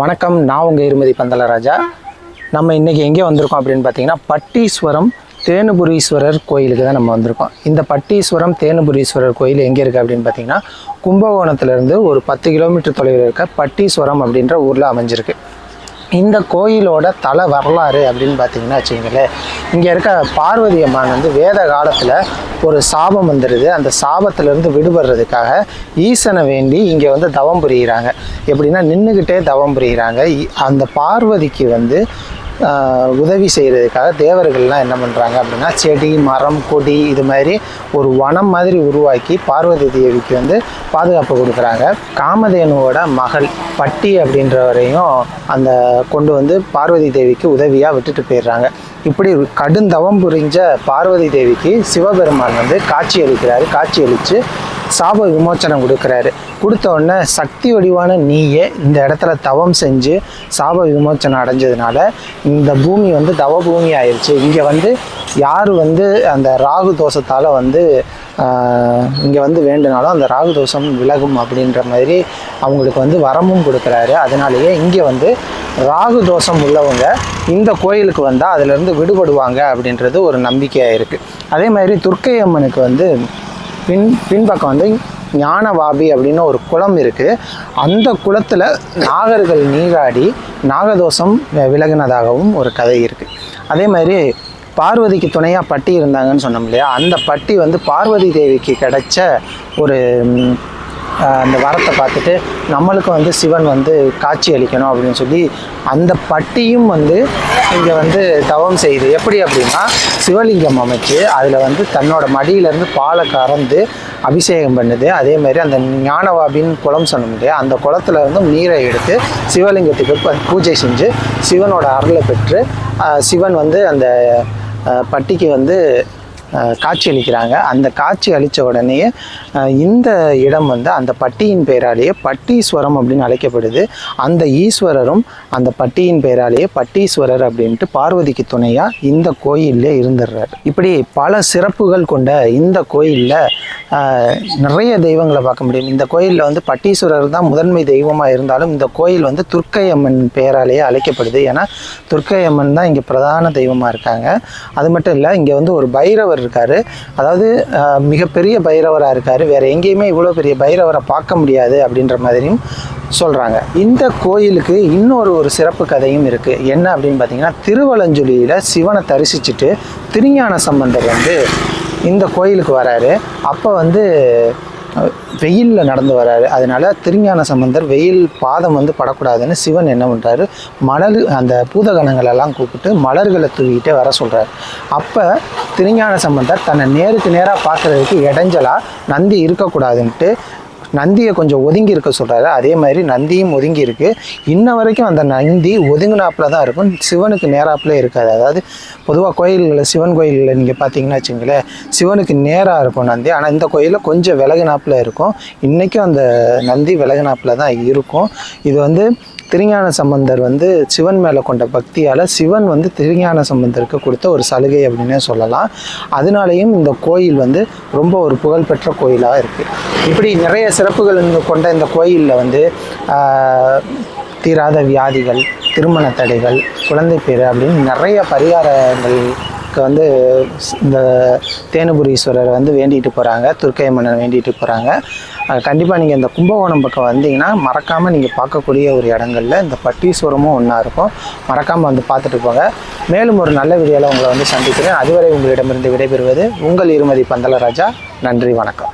வணக்கம் நான் உங்கள் இருமதி பந்தலராஜா நம்ம இன்றைக்கி எங்கே வந்திருக்கோம் அப்படின்னு பார்த்தீங்கன்னா பட்டீஸ்வரம் தேனுபுரீஸ்வரர் கோயிலுக்கு தான் நம்ம வந்திருக்கோம். இந்த பட்டீஸ்வரம் தேனுபுரீஸ்வரர் கோயில் எங்கே இருக்குது அப்படின்னு பார்த்தீங்கன்னா கும்பகோணத்துலேருந்து ஒரு பத்து கிலோமீட்டர் தொலைவில் இருக்க பட்டீஸ்வரம் அப்படின்ற ஊரில் அமைஞ்சிருக்கு. இந்த கோயிலோட தல வரலாறு அப்படின்னு பார்த்தீங்கன்னா வச்சுங்களேன் இங்கே இருக்க பார்வதி அம்மான் வந்து வேத காலத்தில் ஒரு சாபம் வந்துடுது அந்த சாபத்திலேருந்து விடுபடுறதுக்காக ஈசனை வேண்டி இங்கே வந்து தவம் புரிகிறாங்க எப்படின்னா நின்றுக்கிட்டே தவம் புரிகிறாங்க இ- அந்த பார்வதிக்கு வந்து உதவி செய்கிறதுக்காக தேவர்கள்லாம் என்ன பண்ணுறாங்க அப்படின்னா செடி மரம் கொடி இது மாதிரி ஒரு வனம் மாதிரி உருவாக்கி பார்வதி தேவிக்கு வந்து பாதுகாப்பு கொடுக்குறாங்க. காமதேனுவோட மகள் பட்டி அப்படின்றவரையும் அந்த கொண்டு வந்து பார்வதி தேவிக்கு உதவியாக விட்டுட்டு போயிடுறாங்க. இப்படி கடுந்தவம் புரிஞ்ச பார்வதி தேவிக்கு சிவபெருமான் வந்து காட்சி அளிக்கிறாரு. காட்சி அளித்து சாப விமோச்சனம் கொடுக்குறாரு. கொடுத்த உடனே சக்தி வடிவான நீயே இந்த இடத்துல தவம் செஞ்சு சாப விமோச்சனம் அடைஞ்சதுனால இந்த பூமி வந்து தவ பூமி ஆயிடுச்சு இங்கே வந்து யார் வந்து அந்த ராகு தோஷத்தால் வந்து இங்கே வந்து வேண்டுனாலும் அந்த ராகு தோஷம் விலகும் அப்படின்ற மாதிரி அவங்களுக்கு வந்து வரமும் கொடுக்குறாரு. அதனாலேயே இங்கே வந்து ராகு தோஷம் உள்ளவங்க இந்த கோயிலுக்கு வந்தால் அதிலிருந்து விடுபடுவாங்க அப்படின்றது ஒரு நம்பிக்கையாக இருக்குது அதே மாதிரி துர்க்கை அம்மனுக்கு வந்து பின் பின்பக்கம் வந்து ஞானவாபி அப்படின்னு ஒரு குளம் இருக்குது அந்த குளத்தில் நாகர்கள் நீராடி நாகதோஷம் விலகினதாகவும் ஒரு கதை இருக்குது அதே மாதிரி பார்வதிக்கு துணையாக பட்டி இருந்தாங்கன்னு சொன்னோம் இல்லையா? அந்த பட்டி வந்து பார்வதி தேவிக்கு கிடைச்ச ஒரு அந்த வரத்தை பார்த்துட்டு நம்மளுக்கு வந்து சிவன் வந்து காட்சி அளிக்கணும் அப்படின்னு சொல்லி அந்த பட்டியும் வந்து இங்கே வந்து தவம் செய்யுது எப்படி அப்படின்னா சிவலிங்கம் அமைச்சு அதில் வந்து தன்னோட மடியிலேருந்து பாலை கறந்து அபிஷேகம் பண்ணுது. அதே மாதிரி அந்த ஞானவாபின்னு குளம் சொன்னோம் இல்லையா அந்த குளத்துல இருந்து நீரை எடுத்து சிவலிங்கத்துக்கு பூஜை செஞ்சு சிவனோட அருளை பெற்று சிவன் வந்து அந்த பட்டிக்கு வந்து காட்சி அளிக்கிறாங்க. அந்த காட்சி அளித்த உடனேயே இந்த இடம் வந்து அந்த பட்டியின் பெயராலேயே பட்டீஸ்வரம் அப்படின்னு அழைக்கப்படுது. அந்த ஈஸ்வரரும் அந்த பட்டியின் பெயராலேயே பட்டீஸ்வரர் அப்படின்ட்டு பார்வதிக்கு துணையாக இந்த கோயிலே இருந்துடுறாரு இப்படி பல சிறப்புகள் கொண்ட இந்த கோயிலில் நிறைய தெய்வங்களை பார்க்க முடியும். இந்த கோயிலில் வந்து பட்டீஸ்வரர் தான் முதன்மை தெய்வமாக இருந்தாலும் இந்த கோயில் வந்து துர்க்கை அம்மன் பெயராலேயே அழைக்கப்படுது. ஏன்னா துர்க்கை அம்மன் தான் இங்கே பிரதான தெய்வமாக இருக்காங்க. அது மட்டும் இல்லை இங்கே வந்து ஒரு பைரவர் இருக்கார். அதாவது மிகப்பெரிய பைரவராக இருக்கார். வேறு எங்கேயுமே இவ்வளோ பெரிய பைரவரை பார்க்க முடியாது அப்படின்ற மாதிரியும் சொல்கிறாங்க இந்த கோயிலுக்கு இன்னொரு ஒரு சிறப்பு கதையும் இருக்குது என்ன அப்படின்னு பார்த்தீங்கன்னா திருவலஞ்சுலியில் சிவனை தரிசிச்சுட்டு திருஞான சம்பந்தர் வந்து இந்த கோயிலுக்கு வராரு. அப்போ வந்து வெயிலில் நடந்து வராரு. அதனால திருஞான சம்பந்தர் வெயில் பாதம் வந்து படக்கூடாதுன்னு சிவன் என்ன பண்ணுறாரு மணல் அந்த பூதகணங்களெல்லாம் கூப்பிட்டு மலர்களை தூக்கிட்டே வர சொல்கிறார் அப்போ திருஞான சம்பந்தர் தன்னை நேருக்கு நேராக பார்க்குறதுக்கு இடைஞ்சலாக நந்தி இருக்கக்கூடாதுன்ட்டு நந்தியை கொஞ்சம் ஒதுங்கி இருக்க சொல்கிறாரு அதே மாதிரி நந்தியும் ஒதுங்கி இருக்கு. இன்ன வரைக்கும் அந்த நந்தி ஒதுங்கினாப்பில் தான் இருக்கும். சிவனுக்கு நேராப்பில் இருக்காது. அதாவது பொதுவாக கோயில்களில் சிவன் கோயிலில் நீங்கள் பார்த்தீங்கன்னா வச்சுங்களேன் சிவனுக்கு நேராக இருக்கும் நந்தி. ஆனால் இந்த கோயிலில் கொஞ்சம் விலகுனாப்பில் இருக்கும். இன்றைக்கும் அந்த நந்தி விலகுனாப்பில் தான் இருக்கும். இது வந்து திருஞான சம்பந்தர் வந்து சிவன் மேலே கொண்ட பக்தியால் சிவன் வந்து திருஞான சம்பந்தருக்கு கொடுத்த ஒரு சலுகை அப்படின்னே சொல்லலாம். அதனாலேயும் இந்த கோயில் வந்து ரொம்ப ஒரு புகழ்பெற்ற கோயிலாக இருக்குது இப்படி நிறைய சிறப்புகள் கொண்ட இந்த கோயிலில் வந்து தீராத வியாதிகள் திருமண தடைகள் குழந்தை பேர் அப்படின்னு நிறைய பரிகாரங்களுக்கு வந்து இந்த தேனுபுரீஸ்வரரை வந்து வேண்டிட்டு போகிறாங்க துர்க்கை மன்னர் வேண்டிட்டு போகிறாங்க கண்டிப்பாக நீங்கள் இந்த கும்பகோணம் பக்கம் வந்தீங்கன்னா மறக்காமல் நீங்கள் பார்க்கக்கூடிய ஒரு இடங்கள்ல இந்த பட்டீஸ்வரமும் ஒன்றா இருக்கும். மறக்காமல் வந்து பார்த்துட்டு போங்க. மேலும் ஒரு நல்ல வீடியோவில் உங்களை வந்து சந்திக்கிறேன். அதுவரை உங்களிடமிருந்து விடைபெறுவது உங்கள் இருமதி பந்தலராஜா. நன்றி வணக்கம்.